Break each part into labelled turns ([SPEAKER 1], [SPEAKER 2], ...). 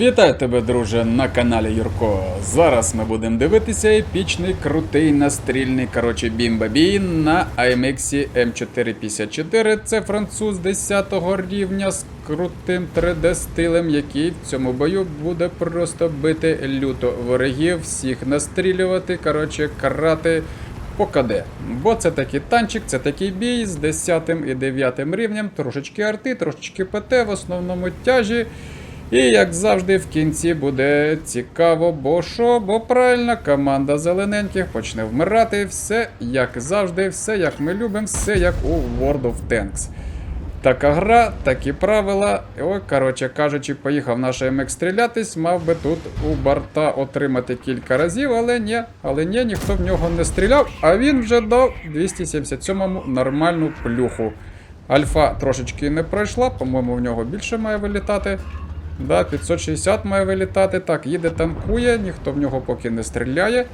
[SPEAKER 1] Вітаю тебе, друже, на каналі Юрко. Зараз ми будемо дивитися епічний крутий настрільний коротше бімбабій на AMX M454. Це француз 10 рівня з крутим 3D стилем, який в цьому бою буде просто бити люто ворогів, всіх настрілювати, коротше, карати по КД. Бо це такий танчик, це такий бій з 10 і 9 рівнем, трошечки арти, трошечки ПТ, в основному тяжі. І як завжди, в кінці буде цікаво, бо що, бо правильно, команда зелененьких почне вмирати. Все як завжди, все як ми любимо, все як у World of Tanks. Така гра, такі правила. Ой, коротше кажучи, поїхав наш МХ стрілятись, мав би тут у борта отримати кілька разів, але ні, але ні, ніхто в нього не стріляв, а він вже дав 277-му нормальну плюху. Альфа трошечки не пройшла, по-моєму, в нього більше має вилітати. Да, 560 має вилітати. Так, їде танкує, ніхто в нього поки не стріляє,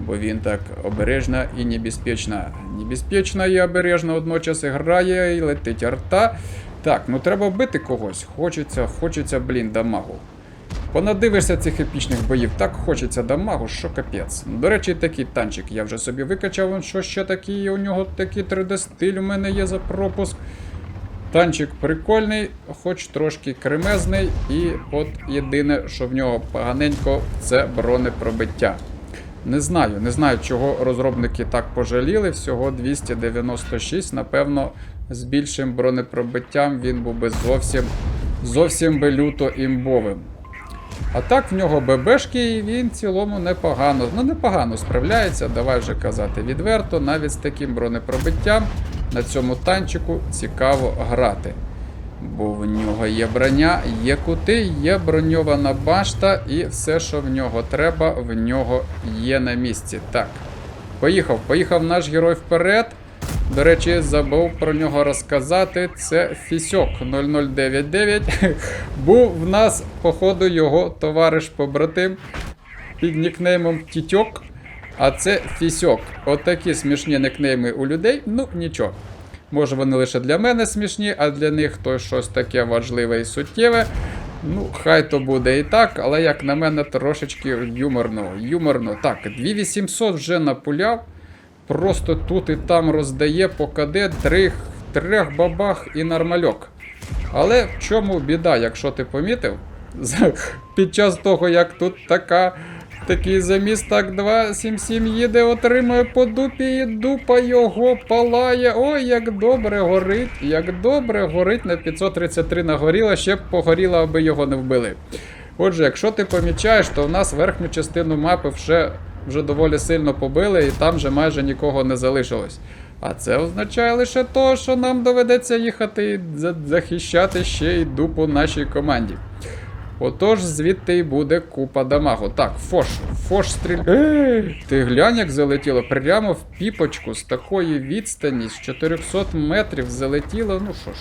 [SPEAKER 1] бо він так обережно і небезпечно. Небезпечно і обережно одночас і грає, і летить арта. Так, ну треба вбити когось. Хочеться, хочеться, блін, дамагу. Понадивишся цих епічних боїв, так хочеться дамагу, що капець. До речі, такий танчик я вже собі викачав, що ще такий, у нього такий 3D-стиль у мене є за пропуск. Танчик прикольний, хоч трошки кремезний, і от єдине, що в нього поганенько, це бронепробиття. Не знаю, не знаю, чого розробники так пожаліли. Всього 296. Напевно, з більшим бронепробиттям він був би зовсім зовсім би люто імбовим. А так в нього ББшки, і він в цілому непогано. Ну, непогано справляється, давай вже казати відверто, навіть з таким бронепробиттям на цьому танчику цікаво грати. Бо в нього є броня, є кути, є броньована башта, і все, що в нього треба, в нього є на місці. Так, поїхав, поїхав наш герой вперед. До речі, забув про нього розказати. Це Фісьок 0099. Був в нас, походу, його товариш побратим під нікнеймом Тітьок. А це Фісьок. Отакі смішні никнейми у людей. Ну, нічого. Може, вони лише для мене смішні, а для них то щось таке важливе і суттєве. Ну, хай то буде і так, але як на мене, трошечки юморно. Юморно. Так, 2800 вже напуляв. Просто тут і там роздає по КД трьох, трьох бабах і нормальок. Але в чому біда, якщо ти помітив? Під час того, як тут така, такий заміс, так 277 їде, отримує по дупі, і дупа його палає. Ой, як добре горить, як добре горить на 533 нагоріло, ще б погоріло, аби його не вбили. Отже, якщо ти помічаєш, то в нас верхню частину мапи вже, вже доволі сильно побили, і там вже майже нікого не залишилось. А це означає лише то, що нам доведеться їхати і захищати ще й дупу нашій команді. Отож, звідти й буде купа дамагу. Так, Фош, Фош стріль. Ти глянь, як залетіло. Прямо в піпочку з такої відстані, з 400 метрів залетіло. Ну що ж.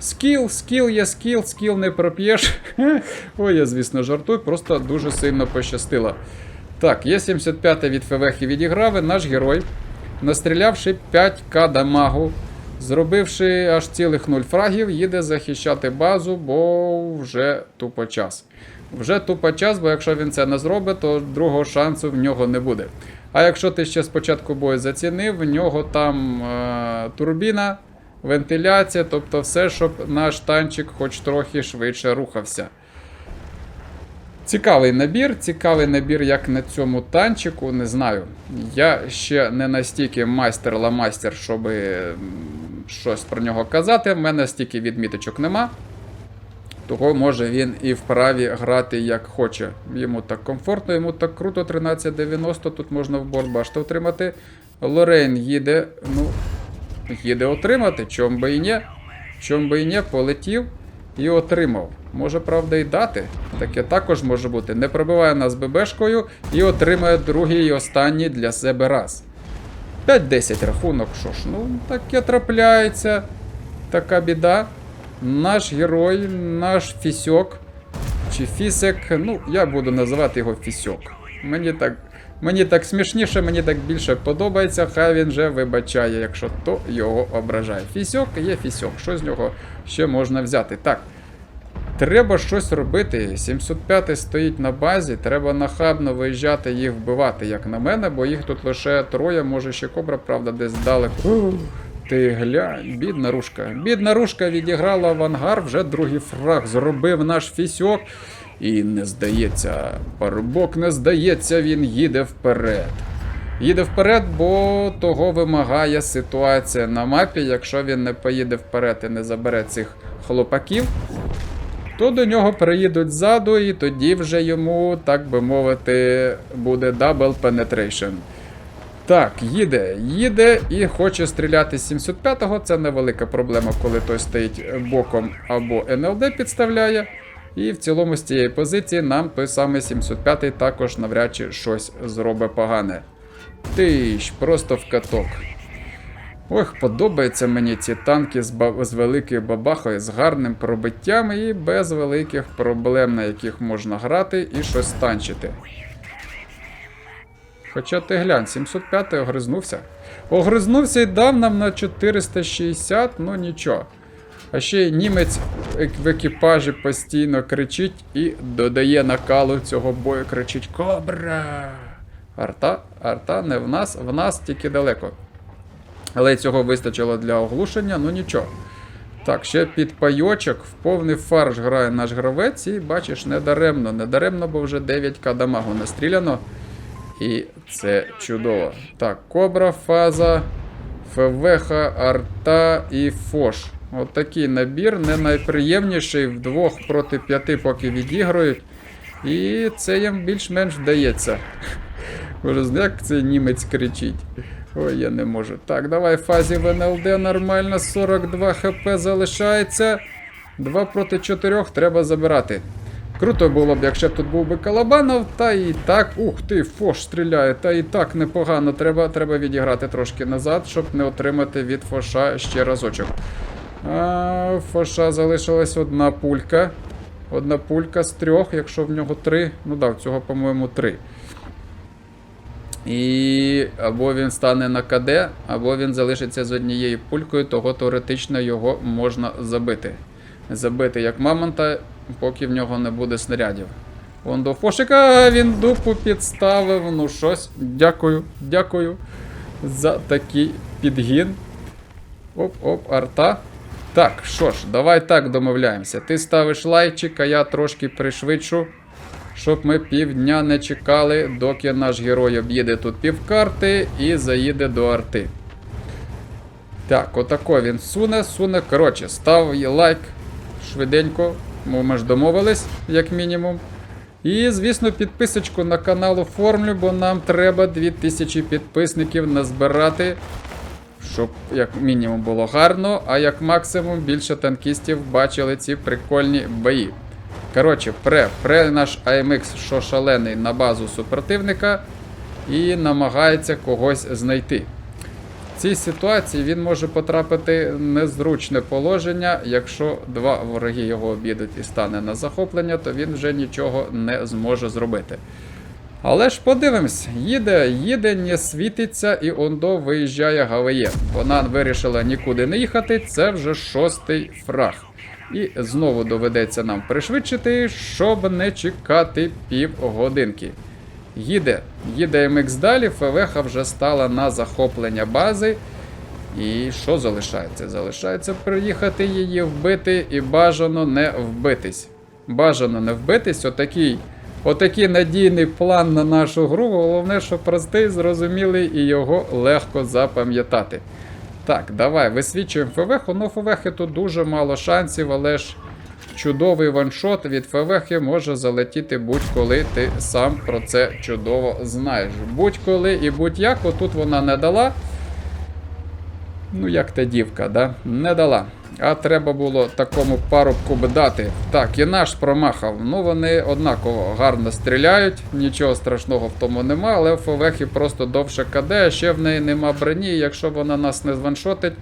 [SPEAKER 1] Скіл, скіл є скіл, скіл не проп'єш. Ой, я, звісно, жартую, просто дуже сильно пощастило. Так, є 75 від ФВХ відіграв, наш герой, настрілявши 5к дамагу, зробивши аж цілих 0 фрагів, їде захищати базу, бо вже тупо час. Вже тупо час, бо якщо він це не зробить, то другого шансу в нього не буде. А якщо ти ще спочатку бою зацінив, в нього там е, турбіна, вентиляція, тобто все, щоб наш танчик хоч трохи швидше рухався. Цікавий набір, цікавий набір, як на цьому танчику, не знаю. Я ще не настільки майстер-ламастер, щоб щось про нього казати. В мене стільки відміточок нема. Того може він і вправі грати як хоче. Йому так комфортно, йому так круто. 1390. Тут можна в борт башти отримати. Лорейн їде, ну, їде отримати, чом би і не. Чом би і не, полетів і отримав. Може, правда, і дати. Таке також може бути. Не пробиває нас ББшкою і отримає другий і останній для себе раз. 5-10 рахунок, що ж, ну, таке трапляється. Така біда. Наш герой, наш фісьок. Чи фісик, ну, я буду називати його фісьок. Мені так, мені так смішніше, мені так більше подобається, хай він же вибачає, якщо то його ображає. Фісьок є фісьок. Що з нього ще можна взяти? Так. Треба щось робити. 705 стоїть на базі, треба нахабно виїжджати їх вбивати, як на мене, бо їх тут лише троє, може ще кобра, правда, десь здалеку. Ух, Ти глянь, бідна рушка. Бідна рушка відіграла в ангар, вже другий фраг зробив наш фісьок. І не здається, парубок не здається, він їде вперед. Їде вперед, бо того вимагає ситуація на мапі. Якщо він не поїде вперед і не забере цих хлопаків, то до нього приїдуть ззаду, і тоді вже йому, так би мовити, буде double penetration. Так, їде, їде і хоче стріляти з 705-го. Це невелика проблема, коли той стоїть боком або НЛД підставляє. І в цілому з цієї позиції нам той самий 705 також навряд чи щось зробить погане. Тиш, просто в каток. Ох, подобаються мені ці танки з, ба- з великою бабахою, з гарним пробиттям і без великих проблем, на яких можна грати і щось танчити. Хоча ти глянь, 705 огризнувся. Огризнувся і дав нам на 460, ну нічого. А ще й німець в екіпажі постійно кричить і додає накалу цього бою, кричить Кобра! Арта, арта не в нас, в нас тільки далеко. Але цього вистачило для оглушення, ну нічого. Так, ще під пайочок в повний фарш грає наш гравець, і бачиш, недаремно, недаремно, бо вже 9к дамагу настріляно. І це чудово. Так, кобра, фаза, ФВХ, арта і фош. От такий набір, не найприємніший вдвох проти п'яти, поки відіграють. І це їм більш-менш вдається. Як цей німець кричить. Ой, я не можу. Так, давай фазі в НЛД нормально. 42 хп залишається. 2 проти 4 треба забирати. Круто було б, якщо б тут був би Калабанов, та і так. Ух ти, Фош стріляє, та і так непогано. Треба, треба відіграти трошки назад, щоб не отримати від Фоша ще разочок. А, Фоша залишилась одна пулька. Одна пулька з трьох, якщо в нього три. Ну да, в цього, по-моєму, три. І або він стане на КД, або він залишиться з однією пулькою, того теоретично його можна забити. Забити як мамонта, поки в нього не буде снарядів. Вон до Фошика він дупу підставив. Ну щось. Дякую, дякую за такий підгін. Оп-оп, арта. Так, що ж, давай так домовляємося. Ти ставиш лайчик, а я трошки пришвидшу, щоб ми півдня не чекали, доки наш герой об'їде тут півкарти і заїде до арти. Так, отако він суне, суне. Коротше, став лайк швиденько. Ми ми ж домовились, як мінімум. І, звісно, підписочку на канал оформлю, бо нам треба 2000 підписників назбирати, щоб як мінімум було гарно, а як максимум більше танкістів бачили ці прикольні бої. Коротше, пре, пре наш АМХ, що шалений на базу супротивника, і намагається когось знайти. В цій ситуації він може потрапити в незручне положення. Якщо два вороги його обідуть і стане на захоплення, то він вже нічого не зможе зробити. Але ж подивимось, їде, їде, не світиться, і Ондо виїжджає ГВЄ. Вона вирішила нікуди не їхати, це вже шостий фраг. І знову доведеться нам пришвидшити, щоб не чекати півгодинки. Їде, їде MX далі, ФВХ вже стала на захоплення бази. І що залишається? Залишається приїхати її вбити і бажано не вбитись. Бажано не вбитись, отакий, отакий надійний план на нашу гру. Головне, що простий, зрозумілий і його легко запам'ятати. Так, давай висвічуємо ФВХ. Ну, ФВХ тут дуже мало шансів, але ж чудовий ваншот від ФВХ може залетіти будь-коли. Ти сам про це чудово знаєш. Будь-коли і будь-як, отут вона не дала. Ну, як та дівка, да? Не дала. А треба було такому парубку б дати. Так, і наш промахав. Ну, вони однаково гарно стріляють, нічого страшного в тому нема, але у Фовехи просто довше КД, а ще в неї нема броні. Якщо вона нас не званшотить,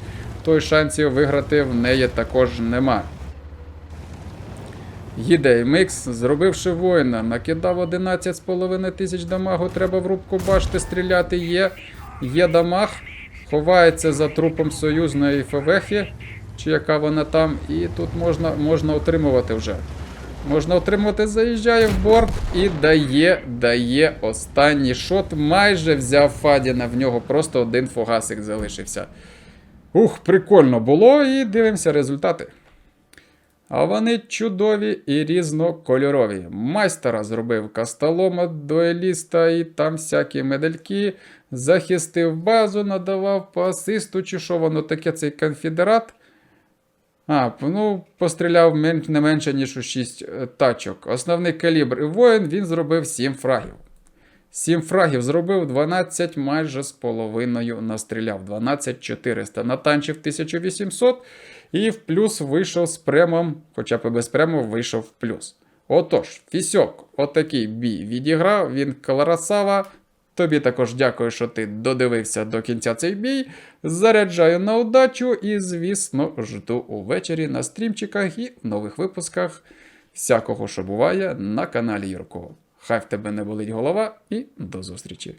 [SPEAKER 1] то й шансів виграти в неї також нема. Їде Микс, зробивши воїна, накидав 11,5 тисяч дамагу, треба в рубку башти стріляти. Є, є дамаг, ховається за трупом союзної Февехи, чи яка вона там, і тут можна, можна отримувати вже. можна отримувати, заїжджає в борт і дає, дає останній шот. Майже взяв Фадіна, в нього просто один фугасик залишився. Ух, прикольно було, і дивимося результати. А вони чудові і різнокольорові. Майстера зробив касталома, дуеліста і там всякі медальки. Захистив базу, надавав по асисту, чи що воно таке цей конфедерат. А, ну, постріляв не менше, ніж у 6 тачок. Основний калібр і воїн він зробив 7 фрагів. 7 фрагів зробив 12 майже з половиною настріляв. 12 400. Натанчив 1800 і в плюс вийшов з премом, хоча б без прему вийшов в плюс. Отож, Фісьок, отакий бій відіграв, він красава. Тобі також дякую, що ти додивився до кінця цей бій. Заряджаю на удачу і, звісно, жду увечері на стрімчиках і в нових випусках всякого, що буває на каналі Юрко. Хай в тебе не болить голова і до зустрічі!